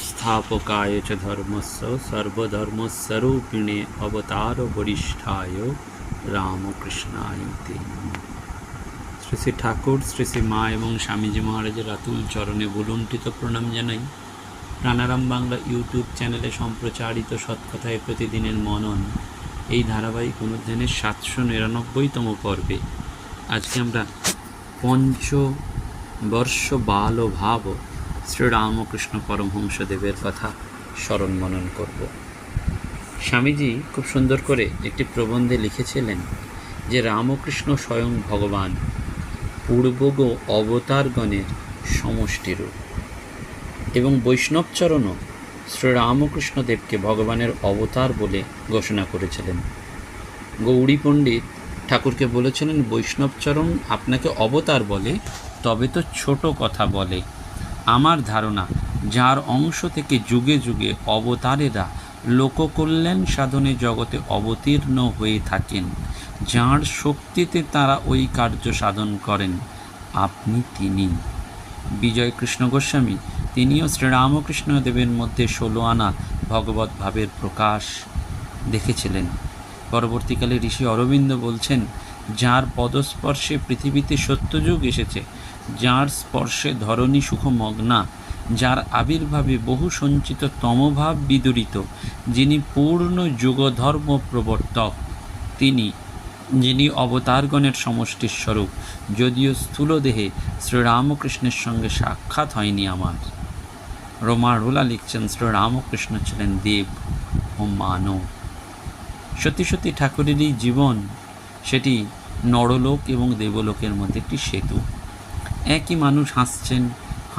स्थापकाय च धर्मस्य सर्वधर्मस्वरूपिणे अवतारवरिष्ठाय রামকৃষ্ণায় শ্রী শ্রী ঠাকুর শ্রী শ্রী মা এবং স্বামীজি মহারাজের আতুল চরণে বলুণ্ঠিত প্রণাম জানাই। প্রাণারাম বাংলা ইউটিউব চ্যানেলে সম্প্রচারিত সৎকথায় প্রতিদিনের মনন, এই ধারাবাহিক অনুধ্যানের সাতশো নিরানব্বইতম পর্বে। আজকে আমরা পঞ্চ বর্ষ বাল ভাব শ্রীরামকৃষ্ণ পরমহংসদেবের কথা স্মরণ মনন করব। স্বামীজি খুব সুন্দর করে একটি প্রবন্ধে লিখেছিলেন যে রামকৃষ্ণ স্বয়ং ভগবান পূর্বগ অবতারগণের সমষ্টিরূপ এবং বৈষ্ণবচরণও শ্রীরামকৃষ্ণদেবকে ভগবানের অবতার বলে ঘোষণা করেছিলেন। গৌরী পণ্ডিত ঠাকুরকে বলেছিলেন বৈষ্ণবচরণ আপনাকে অবতার বলে, তবে তো ছোট কথা বলে। আমার ধারণা, যার অংশ থেকে যুগে যুগে অবতারেরা লোককল্যাণ সাধনে জগতে অবতীর্ণ হয়ে থাকেন, যার শক্তিতে তারা ওই কার্য সাধন করেন, আপনি তিনি। বিজয় কৃষ্ণ গোস্বামী, তিনিও শ্রীরামকৃষ্ণ দেবের মধ্যে ষোলো আনা ভগবত ভাবের প্রকাশ দেখেছিলেন। পরবর্তীকালে ঋষি অরবিন্দ বলছেন, যার পদস্পর্শে পৃথিবীতে সত্যযুগ এসেছে, যার স্পর্শে ধরণী সুখমগ্না যার আবির্ভাবে বহু সঞ্চিত তমভাব বিদুরিত, যিনি পূর্ণ যুগধর্ম প্রবর্তক। তিনি, যিনি অবতারগণের সমষ্টির স্বরূপ, যদিও স্থূল দেহে শ্রীরামকৃষ্ণের সঙ্গে সাক্ষাৎ হয়নি আমার। রোমারোলা লিখছেন, শ্রীরামকৃষ্ণ ছিলেন দেব ও মানব। সত্যি সত্যি ঠাকুরেরই জীবন, সেটি নরলোক এবং দেবলোকের মধ্যে একটি সেতু। একই মানুষ হাসছেন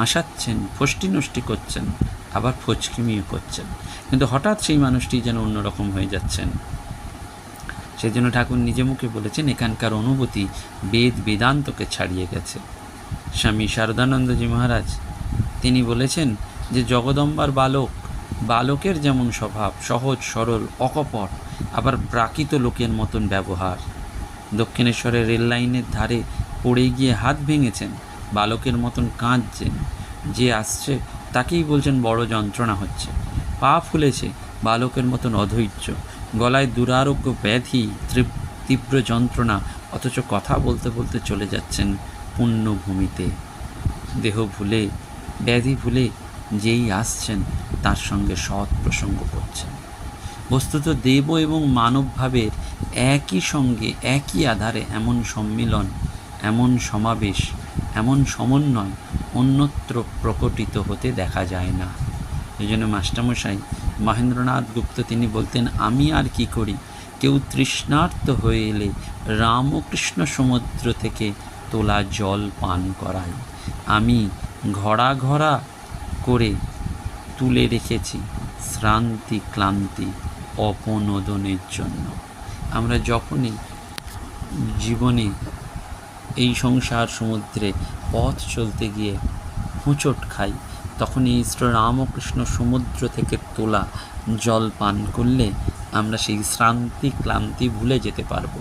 হাসাচ্ছেন, ফষ্টি নষ্টি করছেন, আবার ফচকিমিও করছেন। কিন্তু হঠাৎ সেই মানুষটি যেন অন্যরকম হয়ে যাচ্ছেন। সেই জন্য ঠাকুর নিজে মুখে বলেছেন, এখানকার অনুভূতি বেদ বেদান্তকে ছাড়িয়ে গেছে। স্বামী শারদানন্দজি মহারাজ, তিনি বলেছেন যে, জগদম্বার বালক, বালকের যেমন স্বভাব, সহজ, সরল, অকপট, আবার প্রাকৃত লোকের মতন ব্যবহার। দক্ষিণেশ্বরের রেল লাইনের ধারে পড়ে গিয়ে হাত ভেঙেছেন। বালকের মতন কাঁদছেন। যে আসছে, তাকেই বলছেন বড় যন্ত্রণা হচ্ছে। পা ফুলেছে বালকের মতন অধৈর্য। গলায় দুরারোগ্য ব্যাধি তীব্র- যন্ত্রণা, অথচ কথা বলতে বলতে চলে যাচ্ছেন পুণ্যভূমিতে। দেহ ভুলে, ব্যাধি ভুলে যেই আসছেন, তার সঙ্গে সৎ প্রসঙ্গ করছেন। বস্তুত দেব এবং মানব ভাবের একই সঙ্গে, একই আধারে এমন সম্মিলন, এমন সমাবেশ এমন সমন্বয় অন্যত্র প্রকটিত হতে দেখা যায় না। এই জন্য মাস্টারমশাই মহেন্দ্রনাথ গুপ্ত তিনি বলতেন, আমি আর কি করি? কেউ তৃষ্ণার্ত হয়ে এলে রামকৃষ্ণ সমুদ্র থেকে তোলা জল পান করাই। আমি ঘড়া ঘড়া করে তুলে রেখেছি শ্রান্তি ক্লান্তি অপনোদনের জন্য। আমরা যখনই জীবনে এই সংসার সমুদ্রে পথ চলতে গিয়ে হোঁচট খাই। তখনই শ্রী রামকৃষ্ণ সমুদ্র থেকে তোলা জল পান করলে আমরা সেই শ্রান্তি ক্লান্তি ভুলে যেতে পারব।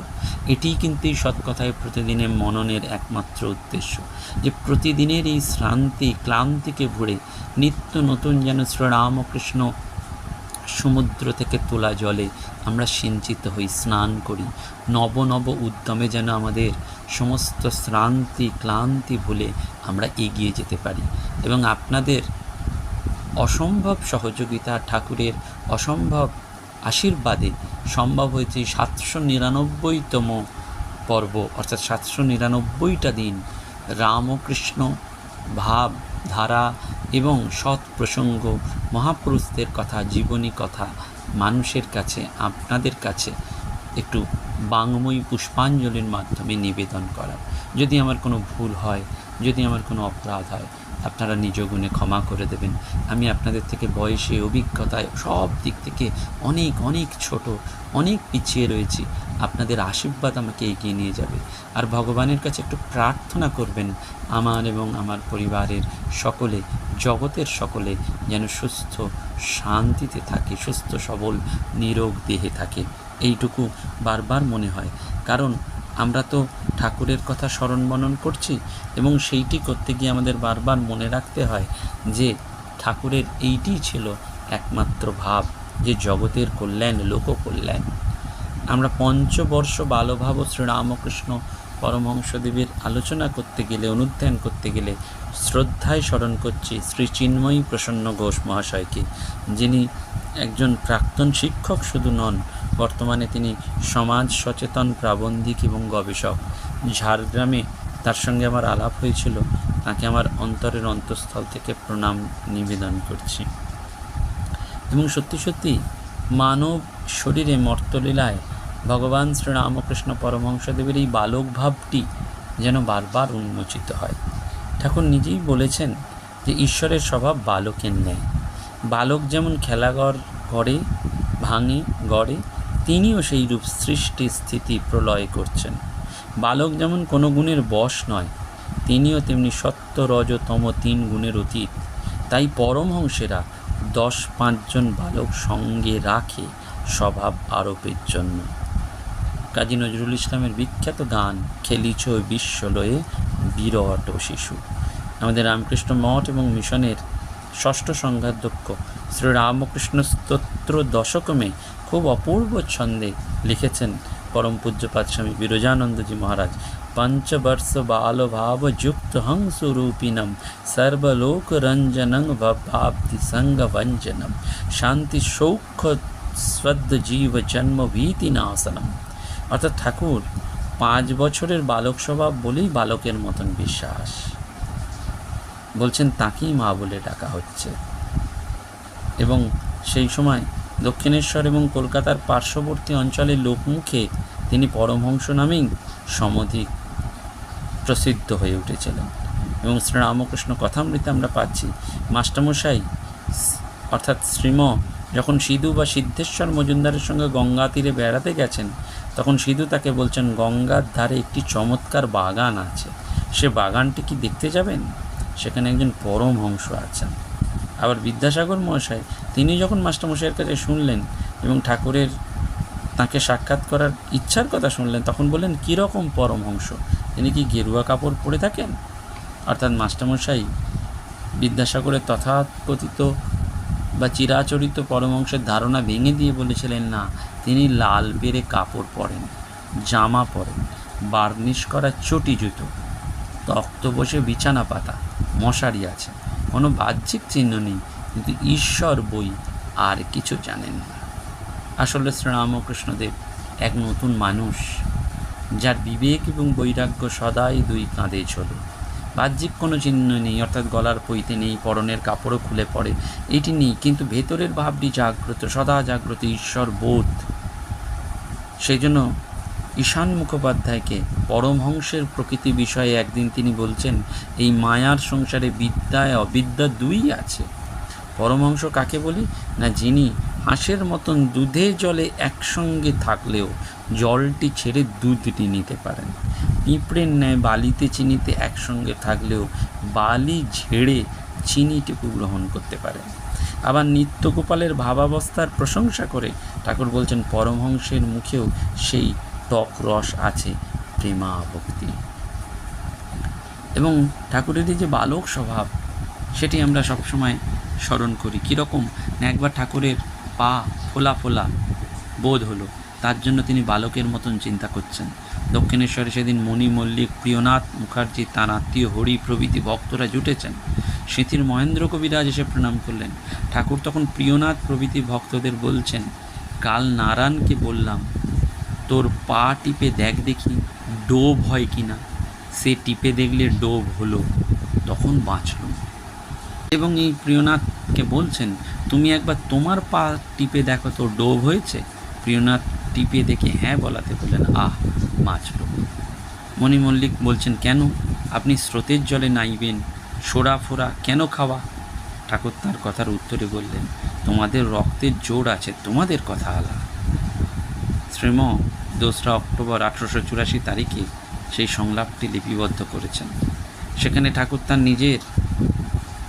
এটিই কিন্তু এই সৎকথায় প্রতিদিনের মননের একমাত্র উদ্দেশ্য। যে প্রতিদিনের এই শ্রান্তি ক্লান্তিকে ভুলে নিত্য নতুন যেন শ্রী রামকৃষ্ণ সমুদ্র থেকে তোলা জলে আমরা সিঞ্চিত হই, স্নান করি। নব নব উদ্যমে যেন আমাদের সমস্ত শ্রান্তি ক্লান্তি ভুলে আমরা এগিয়ে যেতে পারি এবং আপনাদের অসম্ভব সহযোগিতা ঠাকুরের অসম্ভব আশীর্বাদে সম্ভব হয়েছে সাতশো নিরানব্বইতম পর্ব, অর্থাৎ সাতশো নিরানব্বইটা দিন রামকৃষ্ণ ভাব ধারা এবং সৎ প্রসঙ্গ মহাপুরুষদের কথা, জীবনী কথা, মানুষের কাছে, আপনাদের কাছে একটু বাংময়ী পুষ্পাঞ্জলির মাধ্যমে নিবেদন করা। যদি আমার কোনো ভুল হয়, যদি আমার কোনো অপরাধ হয়, আপনারা নিজ গুণে ক্ষমা করে দেবেন। আমি আপনাদের থেকে বয়সে, অভিজ্ঞতায় সব দিক থেকে অনেক অনেক ছোট, অনেক পিছিয়ে রয়েছি। আপনাদের আশীর্বাদ আমাকে এগিয়ে নিয়ে যাবে। আর ভগবানের কাছে একটু প্রার্থনা করবেন আমার এবং আমার পরিবারের সকলে, জগতের সকলে যেন সুস্থ, শান্তিতে থাকে, সুস্থ, সবল, নিরোগ দেহে থাকে। এইটুকু বারবার মনে হয়। কারণ আমরা তো ঠাকুরের কথা স্মরণ মনন করছি এবং সেইটি করতে গিয়ে আমাদের বারবার মনে রাখতে হয় যে ঠাকুরের এইটি ছিল একমাত্র ভাব, যে জগতের কল্যাণ লোক কল্যাণ আমরা পঞ্চবর্ষ বালভাব শ্রীরামকৃষ্ণ পরমহংসদেবের আলোচনা করতে গেলে, অনুধ্যান করতে গেলে শ্রদ্ধায় স্মরণ করছি শ্রী চিন্ময়ী প্রসন্ন ঘোষ মহাশয়কে, যিনি একজন প্রাক্তন শিক্ষক শুধু নন, বর্তমানে তিনি সমাজ সচেতন প্রাবন্ধিক এবং গবেষক। ঝাড়গ্রামে তার সঙ্গে আমার আলাপ হয়েছিল, তাকে আমার অন্তরের অন্তঃস্থল থেকে প্রণাম, নিবেদন করছি। এবং সত্যি সত্যি মানব শরীরে মর্তলীলায় ভগবান শ্রীরামকৃষ্ণ পরমহংসদেবের এই বালক ভাবটি যেন বারবার উন্মোচিত হয়। ঠাকুর নিজেই বলেছেন যে ঈশ্বরের স্বভাব বালকের ন্যায়। বালক যেমন খেলাঘর করে, ভাঙে, গড়ে, তিনিও সেই রূপ সৃষ্টি স্থিতি প্রলয় করছেন। বালক যেমন কোনো গুণের বশ নয়, তিনিও তেমনি সত্য রজতম তিন গুণের অতীত। তাই পরমহংসেরা দশ পাঁচজন বালক সঙ্গে রাখে স্বভাব আরোপের জন্য। কাজী নজরুল ইসলামের বিখ্যাত গান, খেলিছ বিশ্বলয়ে বিরাট শিশু। আমাদের রামকৃষ্ণ মঠ এবং মিশনের ষষ্ঠ সংঘাধ্যক্ষ শ্রী রামকৃষ্ণ স্তোত্র দশকমে খুব অপূর্ব ছন্দে লিখেছেন পরম পূজ্যপাত স্বামী বিরজানন্দজি মহারাজ। পঞ্চবর্ষ বাল ভাব যুক্ত হংসুরূপিণম সর্বলোক রঞ্জনং ভাব্ধি সঙ্গ ভঞ্জনম শান্তি সৌখ্য জীব জন্ম ভীতি নাশনম অর্থাৎ ঠাকুর, পাঁচ বছরের বালক স্বভাব বলেই বালকের মতন বিশ্বাস। বলছেন, তাকেই মা বলে ডাকা হচ্ছে। এবং সেই সময় দক্ষিণেশ্বর এবং কলকাতার পার্শ্ববর্তী অঞ্চলের লোকমুখে তিনি পরমহংস নামেই সমধিক প্রসিদ্ধ হয়ে উঠেছিলেন। এবং শ্রীরামকৃষ্ণ কথামৃতে আমরা পাচ্ছি, মাস্টারমশাই, অর্থাৎ শ্রীম, যখন সিধু বা সিদ্ধেশ্বর মজুমদারের সঙ্গে গঙ্গা তীরে বেড়াতে গেছেন তখন সিধু তাকে বলছেন, গঙ্গার ধারে একটি চমৎকার বাগান আছে। সে বাগানটি কি দেখতে যাবেন? সেখানে একজন পরমহংস আছেন। আবার বিদ্যাসাগর মহাশয়, তিনি যখন মাস্টারমশাইয়ের কাছে শুনলেন এবং ঠাকুরের তাকে সাক্ষাৎ করার ইচ্ছার কথা শুনলেন, তখন বললেন কীরকম পরমহংস? তিনি কি গেরুয়া কাপড় পরে থাকেন? অর্থাৎ মাস্টারমশাই বিদ্যাসাগরের তথাকথিত বা চিরাচরিত পরমহংসের ধারণা ভেঙে দিয়ে বলেছিলেন, না তিনি লাল বেড়ে কাপড় পরেন, জামা পরেন, বার্নিশ করা চটি জুতো, তক্ত বসে বিছানা পাতা, মশারি আছে। কোনো বাহ্যিক চিহ্ন নেই, কিন্তু ঈশ্বর বই আর কিছু জানেন না। আসলে শ্রীরামকৃষ্ণদেব এক নতুন মানুষ, যার বিবেক এবং বৈরাগ্য সদাই দুই কাঁধে চলে বাহ্যিক কোনো চিহ্ন নেই, অর্থাৎ গলার পইতে নেই, পরনের কাপড়ও খুলে পড়ে। এটি নেই, কিন্তু ভেতরের ভাবটি জাগ্রত, সদা জাগ্রত ঈশ্বর বোধ। সেই জন্য ঈশান মুখোপাধ্যায়কে পরমহংসের প্রকৃতি বিষয়ে একদিন তিনি বলছেন, এই মায়ার সংসারে বিদ্যায় অবিদ্যা দুই আছে। পরমহংস কাকে বলি? না, যিনি হাঁসের মতন দুধে জলে একসঙ্গে থাকলেও জলটি ছেড়ে দুধটি নিতে পারেন। পিঁপড়ের ন্যায় বালিতে চিনিতে একসঙ্গে থাকলেও বালি ঝেড়ে চিনিটুকু গ্রহণ করতে পারেন। আবার নিত্যগোপালের ভাবাবস্থার প্রশংসা করে ঠাকুর বলছেন, পরমহংসের মুখেও সেই টক রস আছে প্রেমা ভক্তি এবং ঠাকুরেরই যে বালক স্বভাব, সেটি আমরা সবসময় স্মরণ করি। কীরকম? একবার ঠাকুরের পা ফোলা ফোলা বোধ হলো। তার জন্য তিনি বালকের মতন চিন্তা করছেন। দক্ষিণেশ্বরে সেদিন মণি মল্লিক, প্রিয়নাথ মুখার্জি, তাঁর আত্মীয় হরি প্রভৃতি ভক্তরা জুটেছেন। স্মৃতির মহেন্দ্র কবিরাজ এসে প্রণাম করলেন। ঠাকুর তখন প্রিয়নাথ প্রভৃতি ভক্তদের বলছেন, কাল নারায়ণকে বললাম, তোর পা টিপে দেখ দেখি, ডোব হয় কি না সে টিপে দেখলে ডোব হলো, তখন বাঁচল। এবং এই প্রিয়নাথকে বলছেন, তুমি একবার তোমার পা টিপে দেখো তো ডোব হয়েছে? প্রিয়নাথ টিপে দেখে হ্যাঁ বলাতে বললেন, আহ বাঁচল মণি মল্লিক বলছেন, কেন? আপনি স্রোতের জলে নাইবেন সোরা ফোরা কেন খাওয়া? ঠাকুর তার কথার উত্তরে বললেন, তোমাদের রক্তের জোর আছে, তোমাদের কথা আলা। শ্রীম, দোসরা অক্টোবর আঠারোশো চুরাশি তারিখে সেই সংলাপটি লিপিবদ্ধ করেছেন। সেখানে ঠাকুর তার নিজের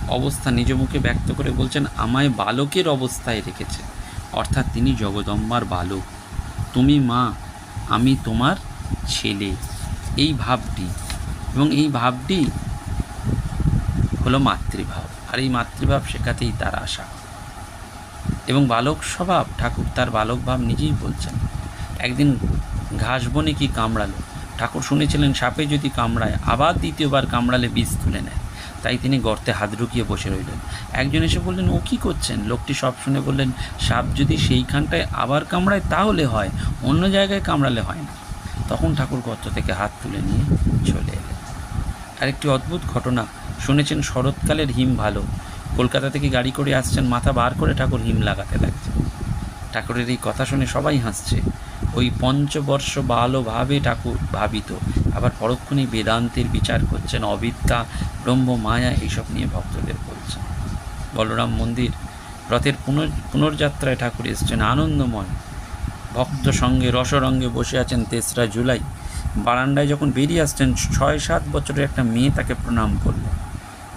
অবস্থা নিজ মুখে ব্যক্ত করে বলছেন, আমায় বালকের অবস্থায় রেখেছে। অর্থাৎ তিনি জগদম্বার বালক। তুমি মা, আমি তোমার ছেলে। এই ভাবটি, এবং এই ভাবটি হলো মাতৃভাব। আর এই মাতৃভাব শেখাতেই তার আশা। এবং বালক স্বভাব, ঠাকুর তার বালক ভাব নিজেই বলছেন। একদিন ঘাস বনে কি কামড়ালো? ঠাকুর শুনেছিলেন, সাপে যদি কামড়ায়, আবার দ্বিতীয়বার কামড়ালে বীজ তুলে নেয়। তাই তিনি গর্তে হাত ঢুকিয়ে বসে রইলেন। একজন এসে বললেন, ও কী করছেন? লোকটি সব শুনে বললেন, সাপ যদি সেইখানটায় আবার কামড়ায় তাহলে হয়, অন্য জায়গায় কামড়ালে হয় না। তখন ঠাকুর গর্ত থেকে হাত তুলে নিয়ে চলে এলেন। আরেকটি অদ্ভুত ঘটনা, শুনেছেন শরৎকালের হিম ভালো। কলকাতা থেকে গাড়ি করে আসছেন, মাথা বার করে ঠাকুর হিম লাগাতে লাগছে ঠাকুরের এই কথা শুনে সবাই হাসছে। ওই পঞ্চবর্ষ ভালোভাবে ঠাকুর ভাবিত। আবার পরক্ষণেই বেদান্তের বিচার করছেন অবিদ্যা, ব্রহ্ম, মায়া এইসব নিয়ে ভক্তদের বলছেন। বলরাম মন্দির রথের পুনর, পুনর্যাত্রায় ঠাকুর এসছেন আনন্দময়। ভক্ত সঙ্গে, রসরঙ্গে বসে আছেন তেসরা জুলাই। বারান্দায় যখন বেরিয়ে আসছেন ছয় সাত বছরের একটা মেয়ে তাকে প্রণাম করল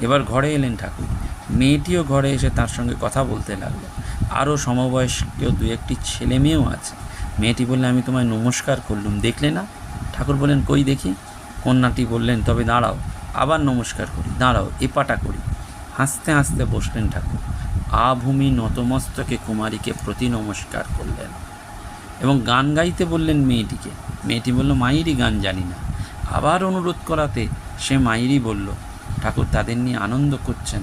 এবার ঘরে এলেন ঠাকুর। মেয়েটিও ঘরে এসে তার সঙ্গে কথা বলতে লাগল। আরও সমবয়স্কেও দু একটি ছেলে মেয়েও আছে। মেয়েটি বললে, আমি তোমায় নমস্কার করলুম। দেখলে না? ঠাকুর বললেন, কই দেখি? কন্যাটি বললেন, তবে দাঁড়াও, আবার নমস্কার করি, দাঁড়াও এপাটা করি। হাসতে হাসতে বসলেন ঠাকুর। আভূমি নতমস্তকে কুমারীকে প্রতি নমস্কার করলেন এবং গান গাইতে বললেন মেয়েটিকে। মেয়েটি বলল মায়েরই গান জানি না। আবার অনুরোধ করাতে সে মায়েরই বলল, ঠাকুর, তাদের নিয়ে আনন্দ করছেন,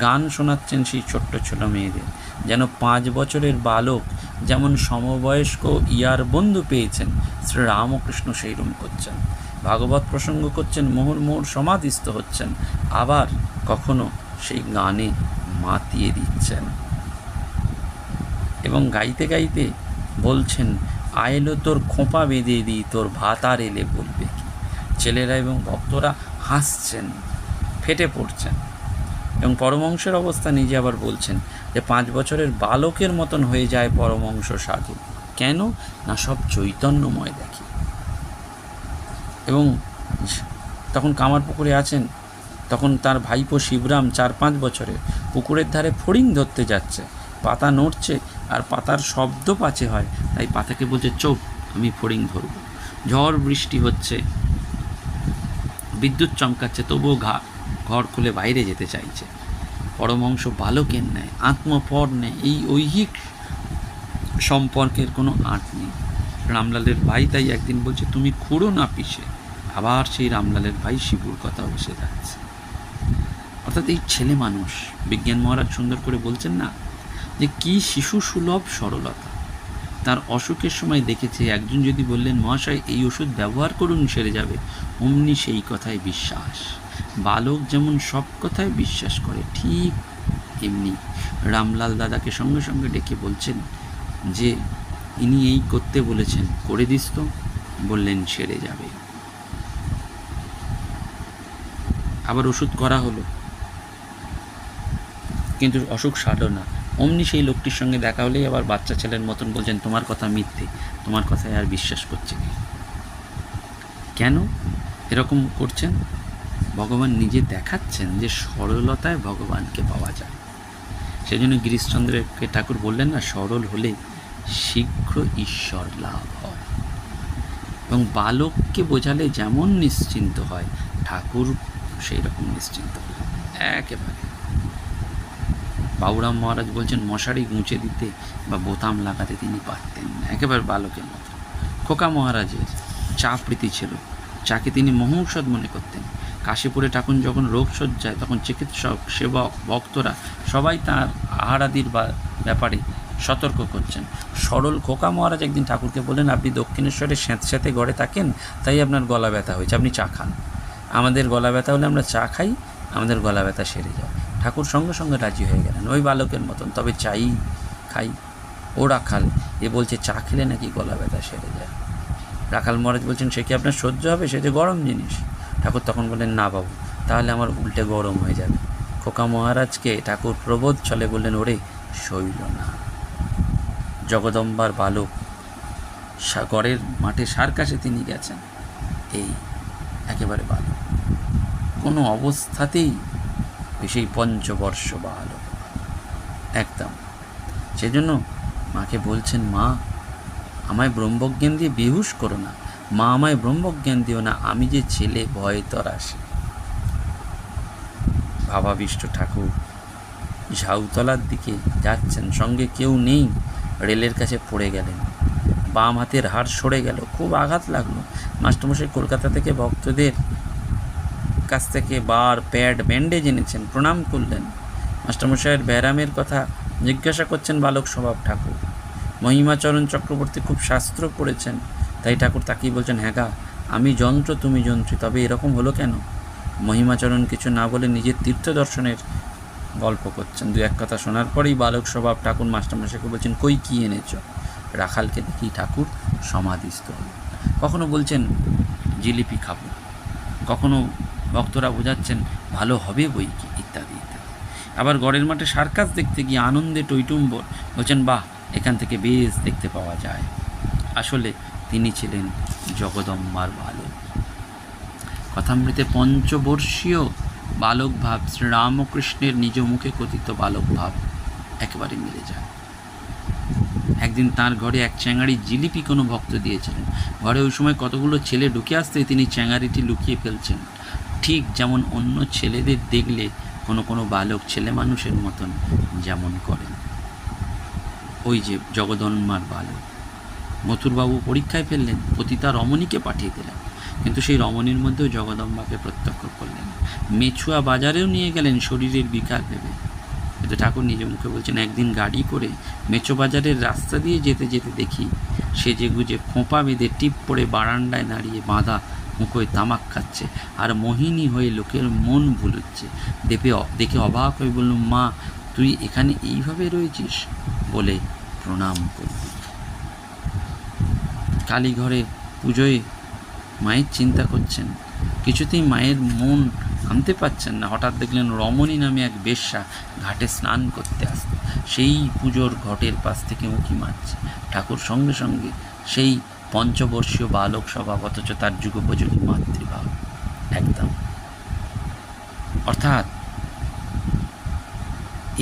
গান শোনাচ্ছেন সেই ছোট্ট ছোট মেয়েদের। যেন পাঁচ বছরের বালক যেমন সমবয়স্ক ইয়ার বন্ধু পেয়েছেন শ্রী রামকৃষ্ণ সেইরম করছেন। ভাগবত প্রসঙ্গ করছেন মোহর মোহর সমাধিস্থ হচ্ছেন, আবার কখনো সেই গানে মাতিয়ে দিচ্ছেন। এবং গাইতে গাইতে বলছেন আয়েলো তোর খোঁপা বেঁধে দিই, তোর ভাত আর এলে বলবে কি? ছেলেরা এবং ভক্তরা হাসছেন, ফেটে পড়ছেন। এবং পরমংশের অবস্থা নিজে আবার বলছেন যে পাঁচ বছরের বালকের মতন হয়ে যায় পরমংশ সাধু। কেন? না সব চৈতন্যময় দেখি। এবং তখন কামার পুকুরে আছেন, তখন তার ভাইপো শিবরাম চার পাঁচ বছরের পুকুরের ধারে ফড়িং ধরতে যাচ্ছে। পাতা নড়ছে আর পাতার শব্দ পাচে হয়, তাই পাতাকে বলছে চোখ আমি ফড়িং ধরব। ঝড় বৃষ্টি হচ্ছে, বিদ্যুৎ চমকাচ্ছে, তবুও ঘা, ঘর খুলে বাইরে যেতে চাইছে। পরমংশ বালকের নেয় আত্মপর নেয় এই ঐহিক সম্পর্কের কোনো আট নেই। রামলালের ভাই তাই একদিন বলছে, তুমি খুঁড়ো না পিসে। আবার সেই রামলালের ভাই শিবুর কথা বসে যাচ্ছে। অর্থাৎ এই ছেলে মানুষ, বিজ্ঞান মহারাজ সুন্দর করে বলছেন না যে, কি শিশু সুলভ সরলতা। তার অসুখের সময় দেখেছে, একজন যদি বললেন, মহাশয়, এই ওষুধ ব্যবহার করুন, সেরে যাবে। অমনি সেই কথায় বিশ্বাস। বালক যেমন সব কথায় বিশ্বাস করে, ঠিক এমনি রামলাল দাদাকে সঙ্গে সঙ্গে ডেকে বলছেন যে, ইনি এই করতে বলেছেন, করে দিস তো। বললেন, সেরে যাবে। আবার ওষুধ করা হলো। কিন্তু অসুখ সারল না। অমনি সেই লোকটির সঙ্গে দেখা হলেই আবার বাচ্চা ছেলের মতন বলছেন, তোমার কথা মিথ্যে, তোমার কথায় আর বিশ্বাস করছে কেন? এরকম করছেন? ভগবান নিজে দেখাচ্ছেন যে সরলতায় ভগবানকে পাওয়া যায়। সেজন্য গিরিশচন্দ্রকে ঠাকুর বললেন না, সরল হলে শীঘ্র ঈশ্বর লাভ হয়। এবং বালককে বোঝালে যেমন নিশ্চিন্ত হয়, ঠাকুর সেই রকম নিশ্চিন্ত। হয় একেবারে। বাবুরাম মহারাজ বলছেন, মশারি গুঁচে দিতে বা বোতাম লাগাতে তিনি পারতেন না। একেবারে বালকের মতো। খোকা মহারাজের চা প্রীতি ছিল, চাকে তিনি মহৌষধ মনে করতেন। কাশীপুরে ঠাকুর যখন রোগ সজ্জায়, তখন চিকিৎসক, সেবক, ভক্তরা সবাই তার আহারাদির বা ব্যাপারে সতর্ক করছেন। সরল খোকা মহারাজ একদিন ঠাকুরকে বললেন, আপনি দক্ষিণেশ্বরে স্যাঁতস্যাঁতে গড়ে থাকেন, তাই আপনার গলা ব্যথা হয়েছে, আপনি চা খান। আমাদের গলা ব্যথা হলে আমরা চা খাই, আমাদের গলা ব্যথা সেরে যায়। ঠাকুর সঙ্গে সঙ্গে রাজি হয়ে গেলেন। ওই বালকের মতন, তবে চাই, খাই ও রাখাল এ বলছে, চা খেলে নাকি গলা ব্যথা সেরে যায়? রাখাল মহারাজ বলছেন, সে কি আপনার সহ্য হবে? সে যে গরম জিনিস। ঠাকুর তখন বললেন, না বাবু, তাহলে আমার উল্টে গরম হয়ে যাবে। খোকা মহারাজকে ঠাকুর প্রবোধ চলে বললেন, ওরে শৈল না। জগদম্বার বালক গড়ের মাঠে সার্কাসে তিনি গেছেন। এই একেবারে বালক। কোনো অবস্থাতেই সেই পঞ্চবর্ষ বালক একদম। সেজন্য মাকে বলছেন, মা, আমায় ব্রহ্মজ্ঞান দিয়ে বেহুশ করো না। মা আমায় ব্রহ্মজ্ঞান দিও না, আমি যে ছেলে, ভয়ে তরাসি ভাবাবিষ্ট ঠাকুর, ঝাউতলার দিকে যাচ্ছেন, সঙ্গে কেউ নেই, রেলের কাছে পড়ে গেলেন। বাম হাতের হাড় সরে গেল, খুব আঘাত লাগল। মাস্টারমশাই কলকাতা থেকে ভক্তদের কাছ থেকে বার, প্যাড, ব্যান্ডেজ এনেছেন, প্রণাম করলেন। মাস্টারমশাইয়ের ব্যারামের কথা জিজ্ঞাসা করছেন বালক স্বভাব ঠাকুর। মহিমাচরণ চক্রবর্তী খুব শাস্ত্র পড়েছেন তাই ঠাকুর তাকিয়ে বলছেন হ্যাঁ আমি যন্ত্র, তুমি যন্ত্রী, তবে এরকম হলো কেন? মহিমাচরণ কিছু না বলে নিজের তীর্থ দর্শনের গল্প করছেন। দু এক কথা শোনার পরেই বালক স্বভাব ঠাকুর মাস্টারমশাইকে বলছেন, কই কী এনেছ? রাখালকে দেখি ঠাকুর সমাধিস্থ। হল কখনো বলছেন, জিলিপি খাব। কখনো ভক্তরা বোঝাচ্ছেন, ভালো হবে বই কি? ইত্যাদি ইত্যাদি। আবার গড়ের মাঠে সার্কাস দেখতে গিয়ে আনন্দে টৈটুম্বর বলছেন, বাহ, এখান থেকে বেশ দেখতে পাওয়া যায়। আসলে তিনি ছিলেন জগদম্বার বালক। কথামৃতে পঞ্চবর্ষীয় বালক ভাব শ্রীরামকৃষ্ণের নিজ মুখে কথিত বালক ভাব একেবারে মিলে যায়। একদিন তার ঘরে এক চ্যাঙারি জিলিপি কোনো ভক্ত দিয়েছিলেন। ঘরে ওই সময় কতগুলো ছেলে ঢুকে আসতে তিনি চ্যাঙারিটি লুকিয়ে ফেলছেন। ঠিক যেমন অন্য ছেলেদের দেখলে কোনো কোনো বালক ছেলে মানুষের মতন যেমন করেন। ওই যে জগদন্মার বালক। মথুরবাবু পরীক্ষায় ফেললেন, পতিতা রমণীকে পাঠিয়ে দিলেন। কিন্তু সেই রমণীর মধ্যেও জগদম্বাকে প্রত্যক্ষ করলেন মেছুয়া বাজারেও নিয়ে গেলেন শরীরের বিকার ভেবে। কিন্তু ঠাকুর নিজ মুখে বলছেন, একদিন গাড়ি করে মেচো বাজারের রাস্তা দিয়ে যেতে যেতে দেখি, সেজে গুজে খোঁপা বেঁধে টিপ পড়ে বারান্দায় দাঁড়িয়ে বাঁধা মুখোয় তামাক খাচ্ছে আর মোহিনী হয়ে লোকের মন ভুলুচ্ছে। দেখে দেখে অবাক হয়ে বললুম, মা, তুই এখানে এইভাবে রয়েছিস? বলে প্রণাম করলি কালীঘরে পুজোয় মায়ের চিন্তা করছেন। কিছুতেই মায়ের মন আনতে পারছেন না। হঠাৎ দেখলেন রমণী নামে এক বেশ্যা ঘাটে স্নান করতে আসতে সেই পুজোর ঘটের পাশ থেকে উঁকি মারছে। ঠাকুর সঙ্গে সঙ্গে সেই পঞ্চবর্ষীয় বালক স্বভাব অথচ তার যুগোপযোগী মাতৃভাব একদম। অর্থাৎ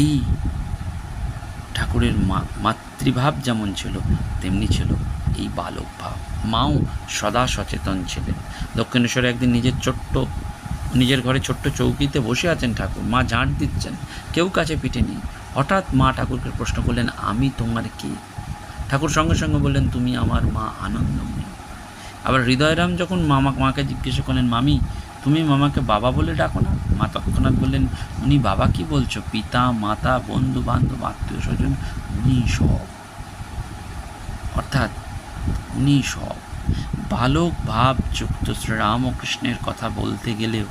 এই ঠাকুরের মাতৃভাব যেমন ছিল, তেমনি ছিল। এই বালক ভাব মাও সদা সচেতন ছিলেন। দক্ষিণেশ্বরে একদিন নিজের ছোট্ট, নিজের ঘরে ছোট্ট চৌকিতে বসে আছেন ঠাকুর। মা ঝাঁট দিচ্ছেন, কেউ কাছে পিঠে নেই। হঠাৎ মা ঠাকুরকে প্রশ্ন করলেন, আমি তোমার কে? ঠাকুর সঙ্গে সঙ্গে বললেন, তুমি আমার মা আনন্দময়ী। আবার হৃদয়রাম যখন মামা, মাকে জিজ্ঞেস করলেন, মামি, তুমি মামাকে বাবা বলে ডাকো না? মা তৎক্ষণাৎ বললেন, উনি বাবা কি বলছো? পিতা, মাতা বন্ধু বান্ধব আত্মীয় স্বজন উনি সব। অর্থাৎ উনি সব। বালক ভাব যুক্ত শ্রীরামকৃষ্ণের কথা বলতে গেলেও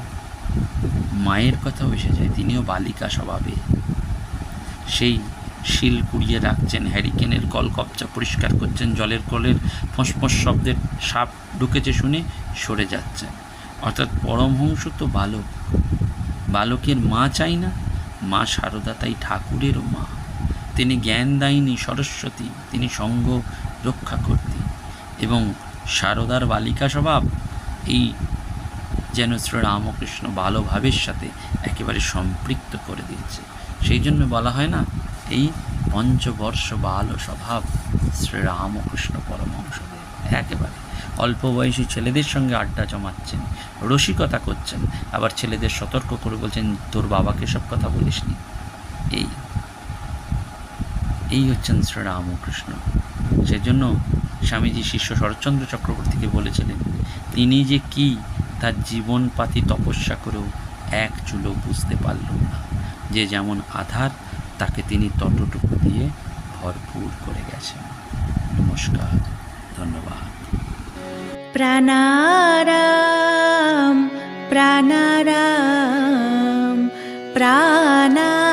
মায়ের কথাও এসে যায়, তিনিও বালিকা স্বভাবে। সেই শিল কুড়িয়ে রাখছেন হ্যারিকেনের কলকপচা পরিষ্কার করছেন, জলের কলের ফোঁস শব্দের সাপ ঢুকেছে শুনে সরে যাচ্ছেন। অর্থাৎ পরমহংস তো বালক। বালকের মা চাই না, মা সারদা তাই ঠাকুরেরও মা। তিনি জ্ঞানদায়িনী সরস্বতী, তিনি সঙ্গ রক্ষা করতে এবং সারদার বালিকা স্বভাব এই যেন শ্রীরামকৃষ্ণ ভালোভাবের সাথে একেবারে সম্পৃক্ত করে দিয়েছে। সেই জন্য বলা হয় না, এই পঞ্চবর্ষ বাল স্বভাব শ্রীরামকৃষ্ণ পরমহংসদেব। একেবারে। অল্প বয়সী ছেলেদের সঙ্গে আড্ডা জমাচ্ছেন, রসিকতা করছেন, আবার ছেলেদের সতর্ক করে বলছেন, তোর বাবাকে সব কথা বলিসনি এই। এই হচ্ছেন শ্রীরামকৃষ্ণ। সেজন্য স্বামীজি শিষ্য শরৎচন্দ্র চক্রবর্তীকে বলেছিলেন, তিনি যে কি তার জীবনপাতি তপস্যা করেও এক চুলো বুঝতে পারল না। যে যেমন আধার, তাকে তিনি ততটুকু দিয়ে ভরপুর করে গেছেন। নমস্কার, ধন্যবাদ। প্রাণারাম প্রাণারাম প্রাণারাম।